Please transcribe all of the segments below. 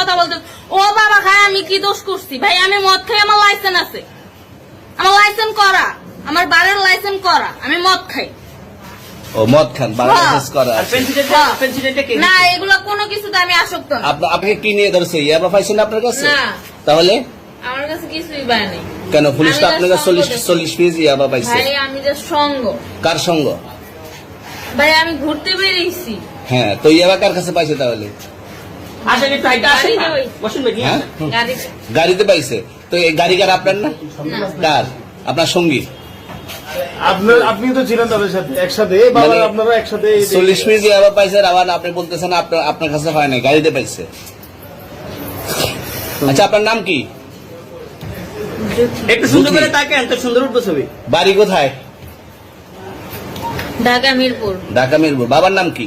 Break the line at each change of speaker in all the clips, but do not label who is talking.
কথা বলতে ও বাবা খায় আমি কি দোষ করছি? ভাই আমি মদ খাই আমার লাইসেন্স আছে। আমার লাইসেন্স করা আমার বাড়ির লাইসেন্স করা আমি মদ খাই।
ও মদ খান
হ্যাঁ।
বাংলাদেশ করা
আর
আছে।
পেন্সিলটা পেন্সিলটা কে?
না এগুলো কোনো কিছুতে আমি আসক্ত না।
আপনাকে কি নিয়ে ধরছে? ইয়াবা পাইছেন আপনার কাছে?
না।
তাহলে?
আমার কাছে কিছুই পায় নাই।
কেন পুলিশ তো আপনার কাছে চল্লিশ চল্লিশ পিস ইয়াবা পাইছে।
ভাই আমি যে সঙ্গ।
কার সঙ্গ?
ভাই আমি ঘুরতে বেরিয়েছি।
হ্যাঁ তো ইয়াবা কার কাছে পাইছে তাহলে?
গাড়িতে
গাড়িতে পাইছে। তো এই গাড়ি কার আপনার না? কার? আপনার সঙ্গী।
আপনার আপনি তো ছিলেন তাদের সাথে একসাথে।
মানে
আপনারা একসাথে
চল্লিশ পাইছে আবার আপনি বলতেছেন আপনার আপনার কাছে হয় নাই গাড়িতে পাইছে। আচ্ছা আপনার নাম কি?
একটু সুন্দর করে তাকেন তো সুন্দর উঠবো ছবি।
বাড়ি কোথায়?
ঢাকা মিরপুর।
ঢাকা মিরপুর। বাবার নাম কি?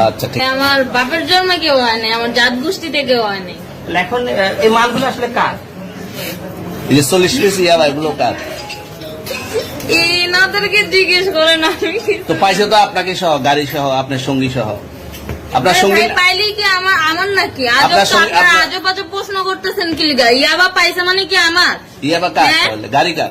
আচ্ছা ঠিক।
আমার বাপের জন্ম কেউ হয় নাই আমার জাত গোষ্ঠীতে কেউ হয় নাই।
এখন এই মালগুলো আসলে কার?
এই যে চল্লিশ পিস ইয়াবা এগুলো কার?
এনাদেরকে জিজ্ঞেস করেন আমি। কি-
তো পাইছে তো আপনাকে সহ গাড়ি সহ আপনার সঙ্গী সহ। আপনার সঙ্গী
কি আমার আমার নাকি?
আপনার
আজব আজব প্রশ্ন করতেছেন কি ইয়াবা পাইছে মানে কি আমার?
ইয়াবা কার
হ্যাঁ?
গাড়ি কার?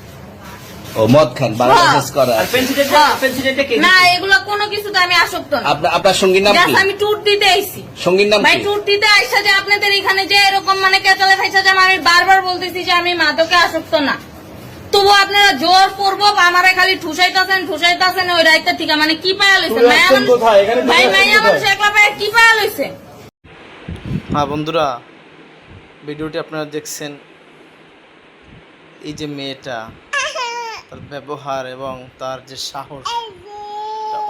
ও মদ খান বাংলাদেশ করা
আর
আছে
পেন্সিলটা
হ্যাঁ।
পেন্সিলটা কে
না এগুলো কোনো কিছুতে আমি আসক্ত না।
আপনার আপনার সঙ্গীর নাম কি?
আমি ট্যুর দিতে আইছি।
সঙ্গীর নাম
ভাই ট্যুর দিতে আইসা যে আপনাদের এখানে যে এরকম মানে কেচালে খাইছে যে আমি বারবার বলতেছি যে আমি মাদকে আসক্ত না। তবু আপনারা জোর করব আমারে খালি ঠুসাইতেছেন ঠুসাইতেছেন ওই রাইতে থেকে মানে কি পায়া লইছে? ভাই মাইয়া মানুষ একলা পায়া কি পায়া লইছে?
হ্যাঁ বন্ধুরা ভিডিওটি আপনারা দেখছেন। এই যে মেয়েটা তার ব্যবহার এবং তার যে সাহস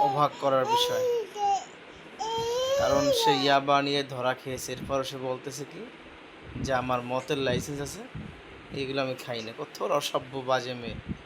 অভাগ করার বিষয়। কারণ সে ইয়াবা নিয়ে ধরা খেয়েছে। এরপর সে বলতেছে কি, যে আমার মতের লাইসেন্স আছে, এগুলো আমি খাই না। কত অসভ্য বাজে মেয়ে।